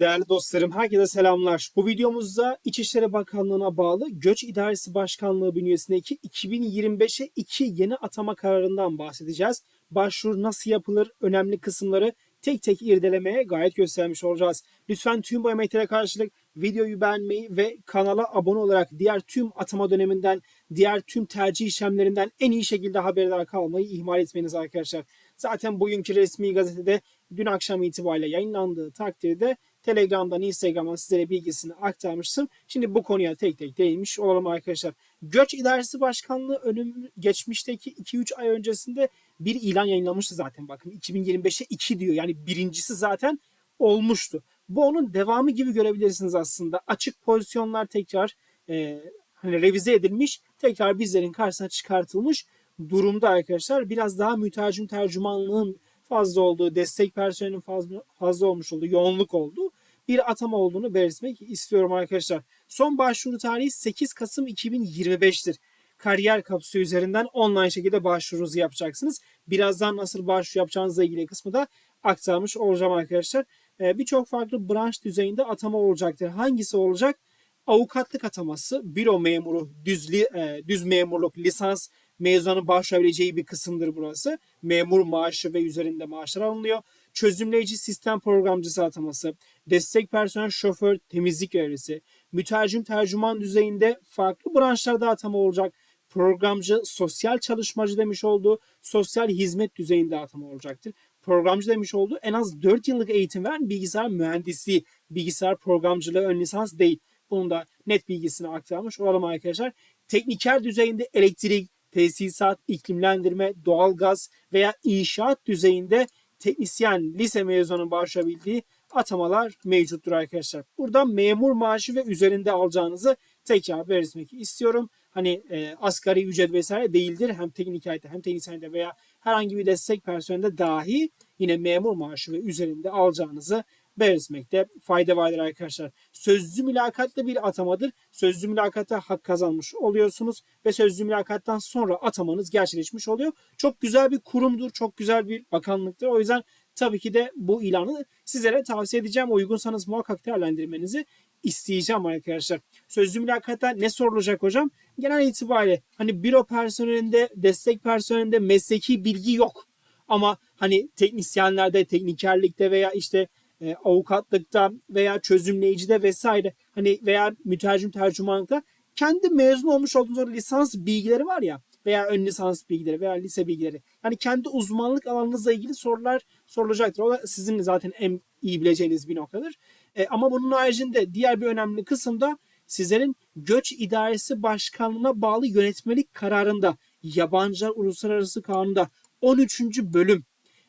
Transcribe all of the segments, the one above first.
Değerli dostlarım, herkese selamlar. Bu videomuzda İçişleri Bakanlığı'na bağlı Göç İdaresi Başkanlığı bünyesindeki 2025'e 2 yeni atama kararından bahsedeceğiz. Başvuru nasıl yapılır, önemli kısımları tek tek irdelemeye gayet göstermiş olacağız. Lütfen tüm bu emeklere karşılık videoyu beğenmeyi ve kanala abone olarak diğer tüm atama döneminden, diğer tüm tercih işlemlerinden en iyi şekilde haberdar kalmayı ihmal etmeyiniz arkadaşlar. Zaten bugünkü resmi gazetede dün akşam itibariyle yayınlandığı takdirde Telegram'dan, Instagram'dan sizlere bilgisini aktarmıştım. Şimdi bu konuya tek tek değinmiş olalım arkadaşlar. Göç İdaresi Başkanlığı önüm geçmişteki 2-3 ay öncesinde bir ilan yayınlamıştı zaten. Bakın 2025'e 2 diyor. Yani birincisi zaten olmuştu. Bu onun devamı gibi görebilirsiniz aslında. Açık pozisyonlar tekrar e, hani revize edilmiş, tekrar bizlerin karşısına çıkartılmış durumda arkadaşlar. Biraz daha mütercim tercümanlığın fazla olduğu, destek personelinin fazla, fazla olmuş olduğu, yoğunluk olduğu bir atama olduğunu belirtmek istiyorum arkadaşlar. Son başvuru tarihi 8 Kasım 2025'tir. Kariyer kapısı üzerinden online şekilde başvurunuzu yapacaksınız. Birazdan nasıl başvuru yapacağınızla ilgili kısmı da aktarmış olacağım arkadaşlar. Ee, Birçok farklı branş düzeyinde atama olacaktır. Hangisi olacak? Avukatlık ataması, büro memuru, düz, e, düz memurluk, lisans mezunun başvurabileceği bir kısımdır burası. Memur maaşı ve üzerinde maaşlar alınıyor. Çözümleyici sistem programcısı ataması, destek personel şoför, temizlik görevlisi, mütercim tercüman düzeyinde farklı branşlarda atama olacak. Programcı, sosyal çalışmacı demiş olduğu sosyal hizmet düzeyinde atama olacaktır. Programcı demiş olduğu en az 4 yıllık eğitim veren bilgisayar mühendisliği, bilgisayar programcılığı ön lisans değil. Bunun da net bilgisini aktarmış olalım arkadaşlar. Tekniker düzeyinde elektrik, tesisat, iklimlendirme, doğalgaz veya inşaat düzeyinde teknisyen lise mezunu başvurabildiği atamalar mevcuttur arkadaşlar. Burada memur maaşı ve üzerinde alacağınızı tekrar belirtmek istiyorum. Hani e, asgari ücret vesaire değildir. Hem teknikerde hem teknisyende veya herhangi bir destek personelde dahi yine memur maaşı ve üzerinde alacağınızı belirtmekte fayda vardır arkadaşlar. Sözlü mülakatlı bir atamadır. Sözlü mülakata hak kazanmış oluyorsunuz ve sözlü mülakattan sonra atamanız gerçekleşmiş oluyor. Çok güzel bir kurumdur, çok güzel bir bakanlıktır. O yüzden tabii ki de bu ilanı sizlere tavsiye edeceğim. Uygunsanız muhakkak değerlendirmenizi isteyeceğim arkadaşlar. Sözlü mülakatta ne sorulacak hocam? Genel itibariyle hani büro personelinde, destek personelinde mesleki bilgi yok. Ama hani teknisyenlerde, teknikerlikte veya işte e, avukatlıkta veya çözümleyicide vesaire hani veya mütercim tercümanlıkta kendi mezun olmuş olduğunuz lisans bilgileri var ya veya ön lisans bilgileri veya lise bilgileri. Yani kendi uzmanlık alanınızla ilgili sorular sorulacaktır. O da sizin zaten en iyi bileceğiniz bir noktadır. E, ama bunun haricinde diğer bir önemli kısım da sizlerin Göç İdaresi Başkanlığı'na bağlı yönetmelik kararında Yabancılar Uluslararası Kanunu'nda 13. bölüm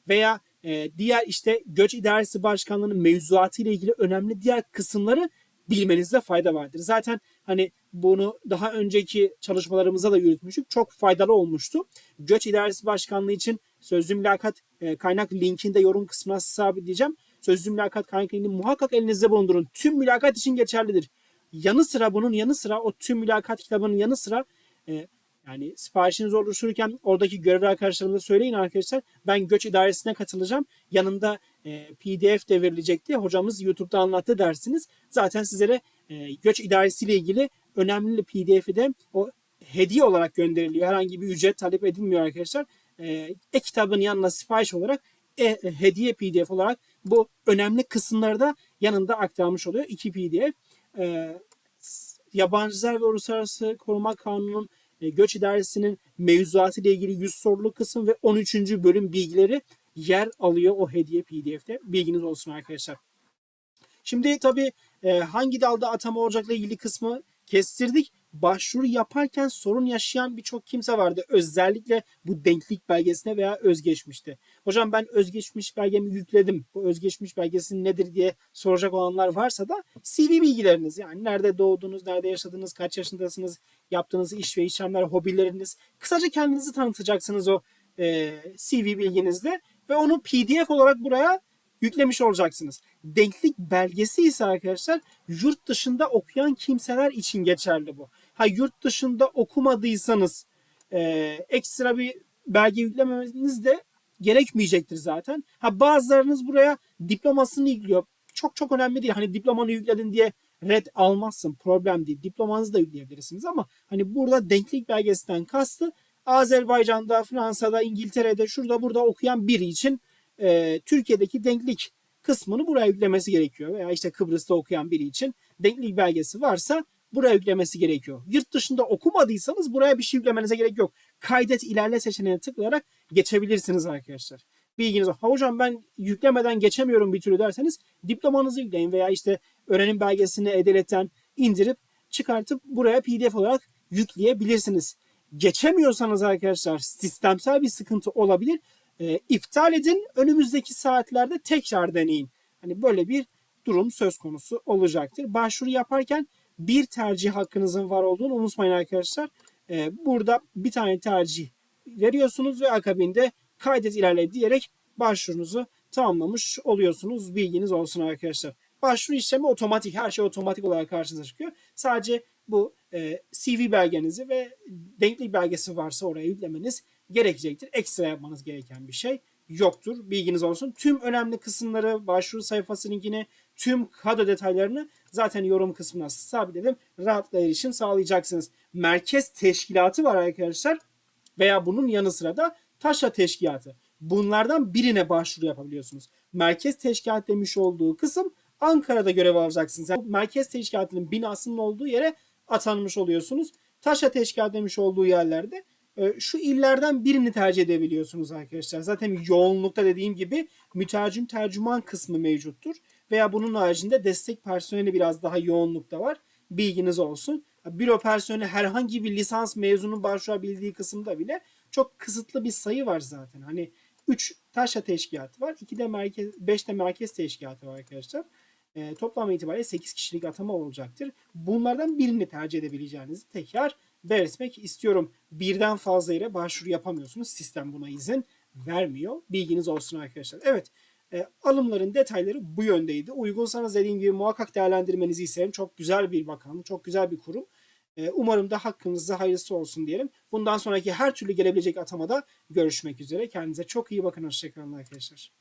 veya e, diğer işte Göç İdaresi Başkanlığı'nın mevzuatı ile ilgili önemli diğer kısımları bilmenizde fayda vardır. Zaten hani bunu daha önceki çalışmalarımızda da yürütmüştük. Çok faydalı olmuştu. Göç İdaresi Başkanlığı için sözlü mülakat e, kaynak linkini de yorum kısmına sabitleyeceğim. Sözlü mülakat kaynak linkini muhakkak elinizde bulundurun. Tüm mülakat için geçerlidir. Yanı sıra bunun yanı sıra o tüm mülakat kitabının yanı sıra e, yani siparişinizi oluştururken oradaki görevli arkadaşlarımıza söyleyin arkadaşlar. Ben göç idaresine katılacağım. Yanında e, PDF de verilecekti. Hocamız YouTube'da anlattı dersiniz. Zaten sizlere e, göç idaresiyle ilgili önemli PDF'i de o hediye olarak gönderiliyor. Herhangi bir ücret talep edilmiyor arkadaşlar. E, e-kitabın yanına sipariş olarak e, e, hediye PDF olarak bu önemli kısımları da yanında aktarmış oluyor. İki PDF. E, Yabancılar ve Uluslararası Koruma Kanunu'nun e, Göç İdaresi'nin mevzuatı ile ilgili 100 sorulu kısım ve 13. bölüm bilgileri yer alıyor o hediye PDF'de. Bilginiz olsun arkadaşlar. Şimdi tabii e, hangi dalda atama olacakla ilgili kısmı kestirdik. Başvuru yaparken sorun yaşayan birçok kimse vardı. Özellikle bu denklik belgesine veya özgeçmişte. Hocam ben özgeçmiş belgemi yükledim. Bu özgeçmiş belgesi nedir diye soracak olanlar varsa da CV bilgileriniz yani nerede doğdunuz, nerede yaşadınız, kaç yaşındasınız, yaptığınız iş ve işlemler, hobileriniz. Kısaca kendinizi tanıtacaksınız o e, CV bilginizde ve onu PDF olarak buraya yüklemiş olacaksınız. Denklik belgesi ise arkadaşlar yurt dışında okuyan kimseler için geçerli bu. Ha yurt dışında okumadıysanız e, ekstra bir belge yüklemeniz de gerekmeyecektir zaten. Ha bazılarınız buraya diplomasını yüklüyor. çok çok önemli değil. Hani diplomanı yükledin diye red almazsın. Problem değil. Diplomanızı da yükleyebilirsiniz ama hani burada denklik belgesinden kastı Azerbaycan'da, Fransa'da, İngiltere'de, şurada burada okuyan biri için e, Türkiye'deki denklik kısmını buraya yüklemesi gerekiyor. Veya işte Kıbrıs'ta okuyan biri için denklik belgesi varsa buraya yüklemesi gerekiyor. Yurt dışında okumadıysanız buraya bir şey yüklemenize gerek yok. Kaydet ilerle seçeneğine tıklayarak geçebilirsiniz arkadaşlar. Bilginiz olsun. Ha hocam ben yüklemeden geçemiyorum bir türlü derseniz diplomanızı yükleyin veya işte öğrenim belgesini edeletten indirip çıkartıp buraya pdf olarak yükleyebilirsiniz. Geçemiyorsanız arkadaşlar sistemsel bir sıkıntı olabilir. E, iptal edin. Önümüzdeki saatlerde tekrar deneyin. Hani böyle bir durum söz konusu olacaktır. Başvuru yaparken bir tercih hakkınızın var olduğunu unutmayın arkadaşlar. E, burada bir tane tercih veriyorsunuz ve akabinde kaydet ilerle diyerek başvurunuzu tamamlamış oluyorsunuz. Bilginiz olsun arkadaşlar. Başvuru işlemi otomatik. Her şey otomatik olarak karşınıza çıkıyor. Sadece bu e, CV belgenizi ve denklik belgesi varsa oraya yüklemeniz gerekecektir. Ekstra yapmanız gereken bir şey yoktur. Bilginiz olsun. Tüm önemli kısımları, başvuru sayfası linkini, tüm kadro detaylarını zaten yorum kısmına sabitledim. Rahatla erişim sağlayacaksınız. Merkez teşkilatı var arkadaşlar. Veya bunun yanı sıra da taşra teşkilatı. Bunlardan birine başvuru yapabiliyorsunuz. Merkez teşkilat demiş olduğu kısım Ankara'da görev alacaksınız. Yani merkez teşkilatının binasının olduğu yere atanmış oluyorsunuz. Taşra teşkilat demiş olduğu yerlerde e, şu illerden birini tercih edebiliyorsunuz arkadaşlar. Zaten yoğunlukta dediğim gibi mütercim tercüman kısmı mevcuttur. Veya bunun haricinde destek personeli biraz daha yoğunlukta var. Bilginiz olsun. Büro personeli herhangi bir lisans mezunu başvurabildiği kısımda bile çok kısıtlı bir sayı var zaten. Hani 3 taşra teşkilatı var. 2 de merkez 5 de merkez teşkilatı var arkadaşlar. E, toplam itibariyle 8 kişilik atama olacaktır. Bunlardan birini tercih edebileceğinizi tekrar belirtmek istiyorum. Birden fazla yere başvuru yapamıyorsunuz. Sistem buna izin vermiyor. Bilginiz olsun arkadaşlar. Evet. E, alımların detayları bu yöndeydi. Uygunsanız dediğim gibi muhakkak değerlendirmenizi isterim. Çok güzel bir bakanlık, çok güzel bir kurum. E, umarım da hakkınızda hayırlısı olsun diyelim. Bundan sonraki her türlü gelebilecek atamada görüşmek üzere. Kendinize çok iyi bakın. Hoşçakalın arkadaşlar.